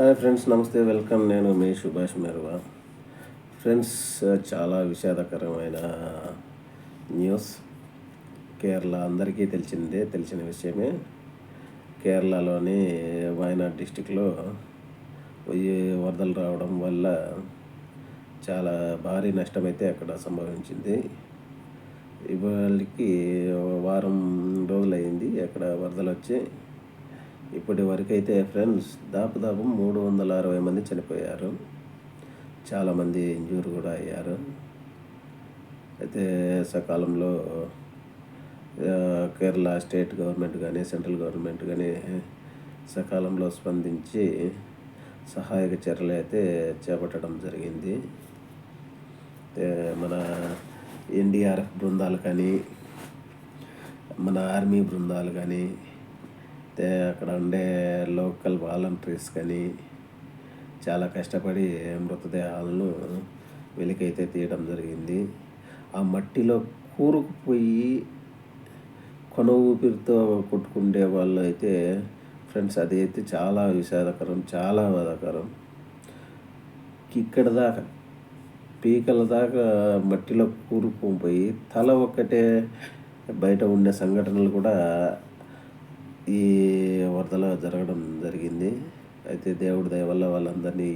Hi friends నమస్తే welcome. నేను మీ Subhash మెరువా. Friends చాలా విషాదకరమైన న్యూస్. కేరళ అందరికీ తెలిసిందే తెలిసిన విషయమే. కేరళలోని వయనాడ్ డిస్టిక్లో వరదలు రావడం వల్ల చాలా భారీ నష్టమైతే అక్కడ సంభవించింది. ఇవాళకి వారం రోజులైంది అక్కడ వరదలు వచ్చి ఇప్పటి వరకైతే ఫ్రెండ్స్ దాదాపు మూడు వందల అరవై మంది చనిపోయారు. చాలామంది ఇంజూర్ కూడా అయ్యారు. అయితే సకాలంలో కేరళ స్టేట్ గవర్నమెంట్ కానీ సెంట్రల్ గవర్నమెంట్ కానీ సకాలంలో స్పందించి సహాయక చర్యలు అయితే చేపట్టడం జరిగింది. మన ఎన్డీఆర్ఎఫ్ బృందాలు కానీ మన ఆర్మీ బృందాలు కానీ అయితే అక్కడ ఉండే లోకల్ వాలంటీర్స్ కానీ చాలా కష్టపడి మృతదేహాలను వెలికైతే తీయడం జరిగింది. ఆ మట్టిలో కూరుకుపోయి కొన ఊపిరితో కొట్టుకుండే వాళ్ళు అయితే ఫ్రెండ్స్ అది అయితే చాలా విషాదకరం చాలా బాధాకరం. ఇక్కడ దాకా పీకల దాకా మట్టిలో కూరుకుపోయి తల ఒక్కటే బయట ఉండే సంఘటనలు కూడా ఈ వరదలు జరగడం జరిగింది. అయితే దేవుడి దయ వల్ల వాళ్ళందరినీ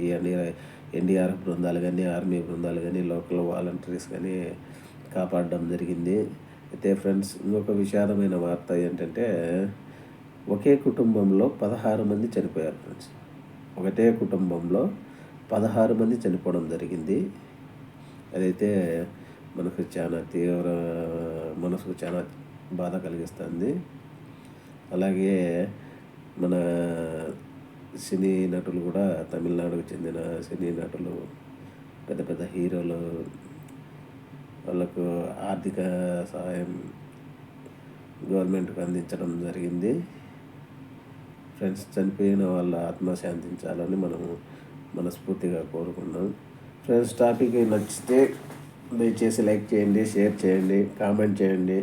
ఎన్డీఆర్ఎఫ్ బృందాలు కానీ ఆర్మీ బృందాలు కానీ లోకల్ వాలంటీర్స్ కానీ కాపాడడం జరిగింది. అయితే ఫ్రెండ్స్ ఇంకొక విషాదమైన వార్త ఏంటంటే ఒకే కుటుంబంలో పదహారు మంది చనిపోయారు ఫ్రెండ్స్. ఒకటే కుటుంబంలో పదహారు మంది చనిపోవడం జరిగింది. అదైతే మనకు చాలా తీవ్ర మనసుకు చాలా బాధ కలిగిస్తుంది. అలాగే మన సినీ నటులు కూడా తమిళనాడుకు చెందిన సినీ నటులు పెద్ద పెద్ద హీరోలు వాళ్ళకు ఆర్థిక సహాయం గవర్నమెంట్కి అందించడం జరిగింది. ఫ్రెండ్స్ చనిపోయిన వాళ్ళ ఆత్మ శాంతించాలని మనము మనస్ఫూర్తిగా కోరుకున్నాం ఫ్రెండ్స్ టాపిక్ నచ్చితే దయచేసి లైక్ చేయండి షేర్ చేయండి కామెంట్ చేయండి.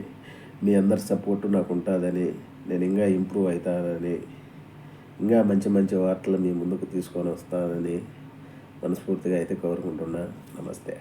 మీ అందరి సపోర్టు నాకు ఉంటుందని నేను ఇంకా ఇంప్రూవ్ అవుతానని ఇంకా మంచి మంచి వార్తలు మీ ముందుకు తీసుకొని వస్తానని మనస్ఫూర్తిగా అయితే కోరుకుంటున్నా. నమస్తే.